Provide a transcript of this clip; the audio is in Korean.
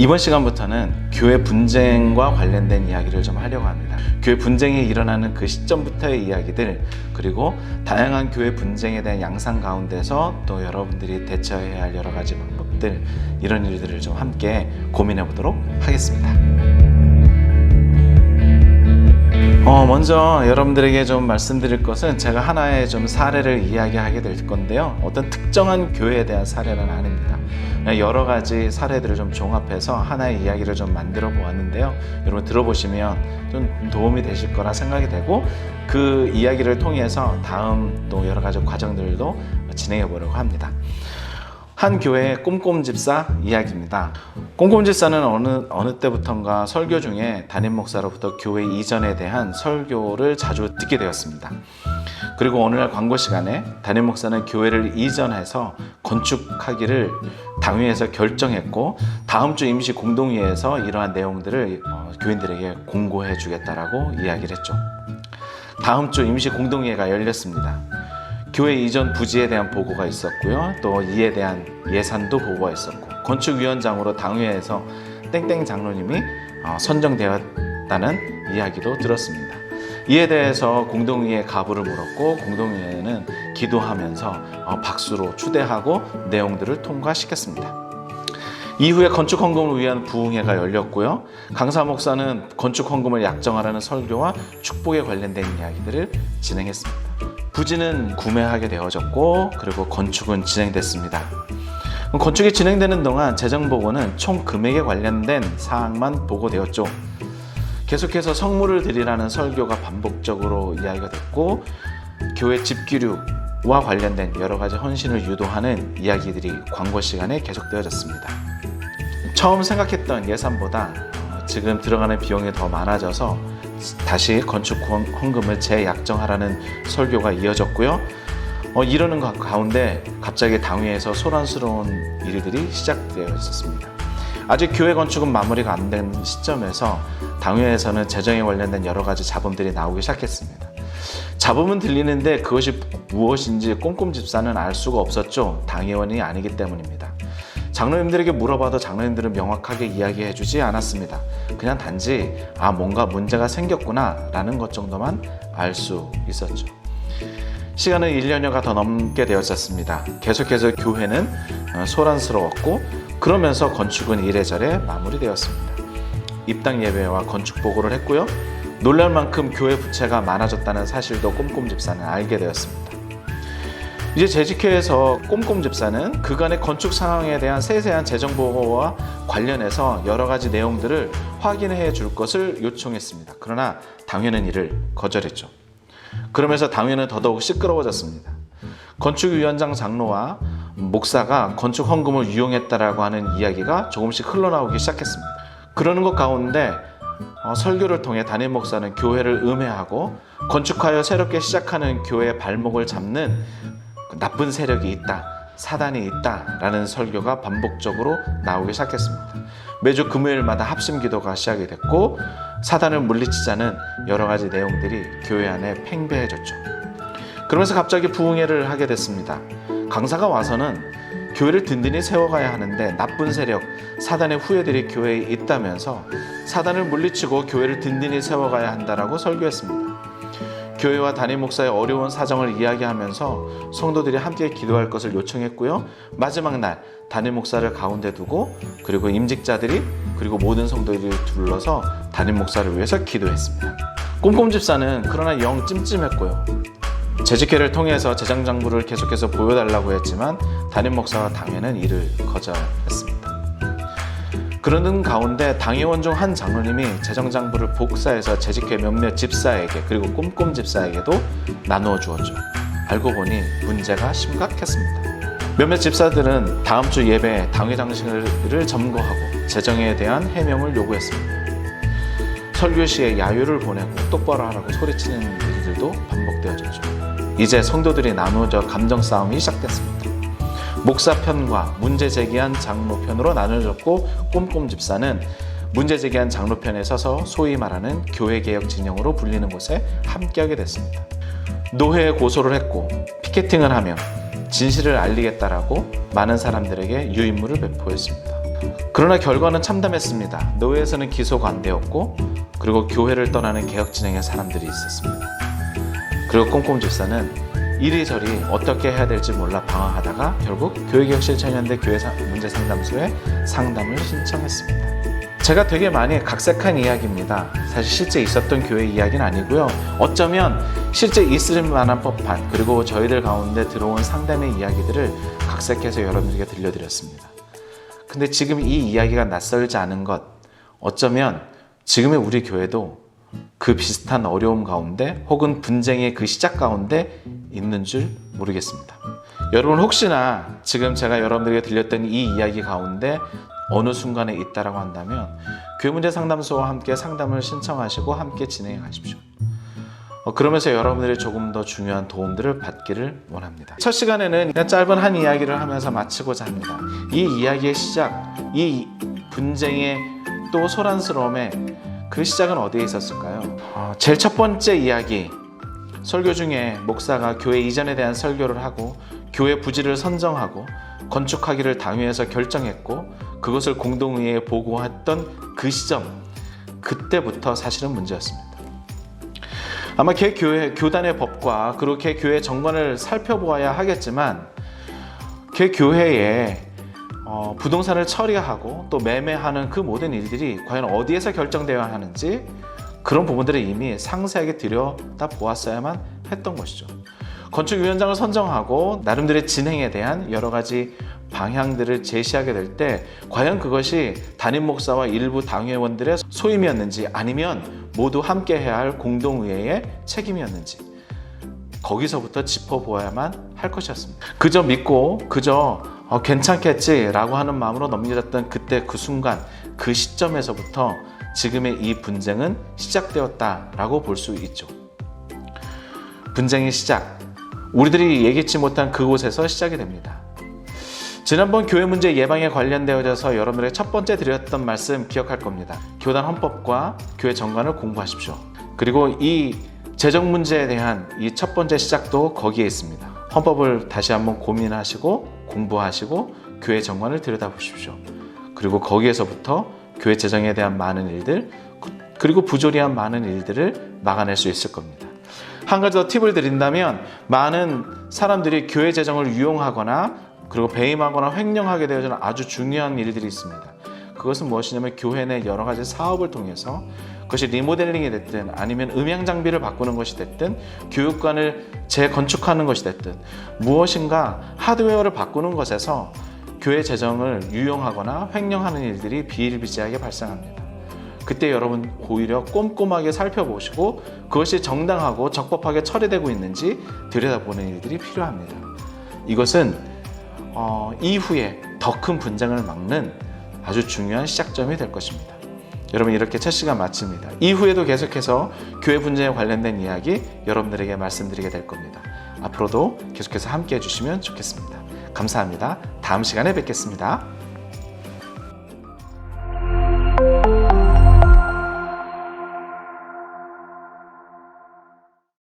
이번 시간부터는 교회 분쟁과 관련된 이야기를 좀 하려고 합니다. 교회 분쟁이 일어나는 그 시점부터의 이야기들, 그리고 다양한 교회 분쟁에 대한 양상 가운데서 또 여러분들이 대처해야 할 여러 가지 방법들, 이런 일들을 좀 함께 고민해 보도록 하겠습니다. 어, 먼저 여러분들에게 좀 말씀드릴 것은 제가 하나의 좀 사례를 이야기하게 될 건데요. 어떤 특정한 교회에 대한 사례는 아닙니다. 여러 가지 사례들을 좀 종합해서 하나의 이야기를 좀 만들어 보았는데요. 여러분 들어보시면 좀 도움이 되실 거라 생각이 되고 그 이야기를 통해서 다음 또 여러 가지 과정들도 진행해 보려고 합니다. 한 교회의 꼼꼼 집사 이야기입니다. 꼼꼼 집사는 어느 어느 때부턴가 설교 중에 담임 목사로부터 교회 이전에 대한 설교를 자주 듣게 되었습니다. 그리고 어느 날 광고 시간에 담임 목사는 교회를 이전해서 건축하기를 당회에서 결정했고 다음 주 임시 공동회에서 이러한 내용들을 어, 교인들에게 공고해 주겠다라고 이야기를 했죠. 다음 주 임시 공동회가 열렸습니다. 교회 이전 부지에 대한 보고가 있었고요. 또 이에 대한 예산도 보고가 있었고 건축위원장으로 당회에서 땡땡 장로님이 어, 선정되었다는 이야기도 들었습니다. 이에 대해서 공동회에 가부를 물었고 공동회는 기도하면서 어, 박수로 추대하고 내용들을 통과시켰습니다. 이후에 건축 헌금을 위한 부흥회가 열렸고요. 강사 목사는 건축 헌금을 약정하라는 설교와 축복에 관련된 이야기들을 진행했습니다. 부지는 구매하게 되어졌고 그리고 건축은 진행됐습니다. 건축이 진행되는 동안 재정 보고는 총 금액에 관련된 사항만 보고되었죠. 계속해서 성물을 드리라는 설교가 반복적으로 이야기가 됐고 교회 집기류와 관련된 여러 가지 헌신을 유도하는 이야기들이 광고 시간에 계속되어졌습니다. 처음 생각했던 예산보다 어, 지금 들어가는 비용이 더 많아져서 다시 건축 헌- 헌금을 재약정하라는 설교가 이어졌고요. 어, 이러는 가- 가운데 갑자기 당회에서 소란스러운 일들이 시작되어 있었습니다. 아직 교회 건축은 마무리가 안 된 시점에서 당회에서는 재정에 관련된 여러 가지 잡음들이 나오기 시작했습니다. 잡음은 들리는데 그것이 무엇인지 꼼꼼 집사는 알 수가 없었죠. 당회원이 아니기 때문입니다. 장로님들에게 물어봐도 장로님들은 명확하게 이야기해 주지 않았습니다. 그냥 단지 아 뭔가 문제가 생겼구나 라는 것 정도만 알 수 있었죠. 시간은 1년여가 더 넘게 되었었습니다. 계속해서 교회는 어, 소란스러웠고 그러면서 건축은 이래저래 마무리되었습니다. 입당 예배와 건축 보고를 했고요. 놀랄 만큼 교회 부채가 많아졌다는 사실도 꼼꼼 집사는 알게 되었습니다. 이제 재직회에서 꼼꼼 집사는 그간의 건축 상황에 대한 세세한 재정 보고와 관련해서 여러 가지 내용들을 확인해 줄 것을 요청했습니다. 그러나 당회는 이를 거절했죠. 그러면서 당회는 더더욱 시끄러워졌습니다. 건축위원장 장로와 목사가 건축 헌금을 유용했다라고 하는 이야기가 조금씩 흘러나오기 시작했습니다. 그러는 것 가운데 어, 설교를 통해 담임 목사는 교회를 음해하고 건축하여 새롭게 시작하는 교회의 발목을 잡는 그 나쁜 세력이 있다, 사단이 있다라는 설교가 반복적으로 나오기 시작했습니다. 매주 금요일마다 합심 기도가 시작이 됐고 사단을 물리치자는 여러 가지 내용들이 교회 안에 팽배해졌죠. 그러면서 갑자기 부흥회를 하게 됐습니다. 강사가 와서는 교회를 든든히 세워가야 하는데 나쁜 세력, 사단의 후예들이 교회에 있다면서 사단을 물리치고 교회를 든든히 세워가야 한다라고 설교했습니다. 교회와 담임 목사의 어려운 사정을 이야기하면서 성도들이 함께 기도할 것을 요청했고요. 마지막 날 담임 목사를 가운데 두고 그리고 임직자들이 그리고 모든 성도들이 둘러서 담임 목사를 위해서 기도했습니다. 꼼꼼 집사는 그러나 영 찜찜했고요. 재직회를 통해서 재정 장부를 계속해서 보여달라고 했지만 담임 목사와 당회는 이를 거절했습니다. 그러는 가운데 당회원 중 한 장로님이 재정 장부를 복사해서 재직회 몇몇 집사에게 그리고 꼼꼼 집사에게도 나누어 주었죠. 알고 보니 문제가 심각했습니다. 몇몇 집사들은 다음 주 예배에 당회 장식을 점거하고 재정에 대한 해명을 요구했습니다. 설교 시에 야유를 보내고 똑바로 하라고 소리치는 일들도 반복되어졌죠. 이제 성도들이 나누어져 감정 싸움이 시작됐습니다. 목사 편과 문제 제기한 장로 편으로 나눠졌고 꼼꼼 집사는 문제 제기한 장로 편에 서서 소위 말하는 교회 개혁 진영으로 불리는 곳에 함께하게 됐습니다. 노회에 고소를 했고 피켓팅을 하며 진실을 알리겠다라고 많은 사람들에게 유인물을 배포했습니다. 그러나 결과는 참담했습니다. 노예에서는 기소가 안 되었고 그리고 교회를 떠나는 개혁 진영의 사람들이 있었습니다. 그리고 꼼꼼 집사는 이리저리 어떻게 해야 될지 몰라 방황하다가 결국 교회개혁실 청년대 교회 사- 문제 상담소에 상담을 신청했습니다. 제가 되게 많이 각색한 이야기입니다. 사실 실제 있었던 교회 이야기는 아니고요. 어쩌면 실제 있을 만한 법한 그리고 저희들 가운데 들어온 상담의 이야기들을 각색해서 여러분들에게 들려드렸습니다. 근데 지금 이 이야기가 낯설지 않은 것 어쩌면 지금의 우리 교회도 그 비슷한 어려움 가운데 혹은 분쟁의 그 시작 가운데 있는 줄 모르겠습니다. 여러분 혹시나 지금 제가 여러분들에게 들렸던 이 이야기 가운데 어느 순간에 있다라고 한다면 교회 문제 상담소와 함께 상담을 신청하시고 함께 진행해 가십시오. 어, 그러면서 여러분들이 조금 더 중요한 도움들을 받기를 원합니다. 첫 시간에는 그냥 짧은 한 이야기를 하면서 마치고자 합니다. 이 이야기의 시작, 이 분쟁의 또 소란스러움의 그 시작은 어디에 있었을까요? 어, 제일 첫 번째 이야기, 설교 중에 목사가 교회 이전에 대한 설교를 하고 교회 부지를 선정하고 건축하기를 당회에서 결정했고 그것을 공동회의에 보고했던 그 시점 그때부터 사실은 문제였습니다. 아마 개 교회 교단의 법과 개 교회 정관을 살펴보아야 하겠지만 개 교회에 어, 부동산을 처리하고 또 매매하는 그 모든 일들이 과연 어디에서 결정되어야 하는지 그런 부분들을 이미 상세하게 들여다 보았어야만 했던 것이죠. 건축위원장을 선정하고 나름대로의 진행에 대한 여러 가지 방향들을 제시하게 될 때 과연 그것이 담임 목사와 일부 당회원들의 소임이었는지 아니면 모두 함께 해야 할 공동의회의 책임이었는지 거기서부터 짚어보아야만 할 것이었습니다. 그저 믿고 그저 어, 괜찮겠지라고 하는 마음으로 넘겨졌던 그때 그 순간 그 시점에서부터 지금의 이 분쟁은 시작되었다라고 볼 수 있죠. 분쟁의 시작, 우리들이 예기치 못한 그곳에서 시작이 됩니다. 지난번 교회 문제 예방에 관련되어져서 여러분들에게 첫 번째 드렸던 말씀 기억할 겁니다. 교단 헌법과 교회 정관을 공부하십시오. 그리고 이 재정 문제에 대한 이 첫 번째 시작도 거기에 있습니다. 헌법을 다시 한번 고민하시고 공부하시고 교회 정관을 들여다보십시오. 그리고 거기에서부터 교회 재정에 대한 많은 일들 그리고 부조리한 많은 일들을 막아낼 수 있을 겁니다. 한 가지 더 팁을 드린다면 많은 사람들이 교회 재정을 유용하거나 그리고 배임하거나 횡령하게 되어지는 아주 중요한 일들이 있습니다. 그것은 무엇이냐면 교회 내 여러 가지 사업을 통해서 그것이 리모델링이 됐든 아니면 음향 장비를 바꾸는 것이 됐든 교육관을 재건축하는 것이 됐든 무엇인가 하드웨어를 바꾸는 것에서 교회 재정을 유용하거나 횡령하는 일들이 비일비재하게 발생합니다. 그때 여러분 오히려 꼼꼼하게 살펴보시고 그것이 정당하고 적법하게 처리되고 있는지 들여다보는 일들이 필요합니다. 이것은 어, 이후에 더 큰 분쟁을 막는 아주 중요한 시작점이 될 것입니다. 여러분 이렇게 첫 시간 마칩니다. 이후에도 계속해서 교회 분쟁에 관련된 이야기 여러분들에게 말씀드리게 될 겁니다. 앞으로도 계속해서 함께 해주시면 좋겠습니다. 감사합니다. 다음 시간에 뵙겠습니다.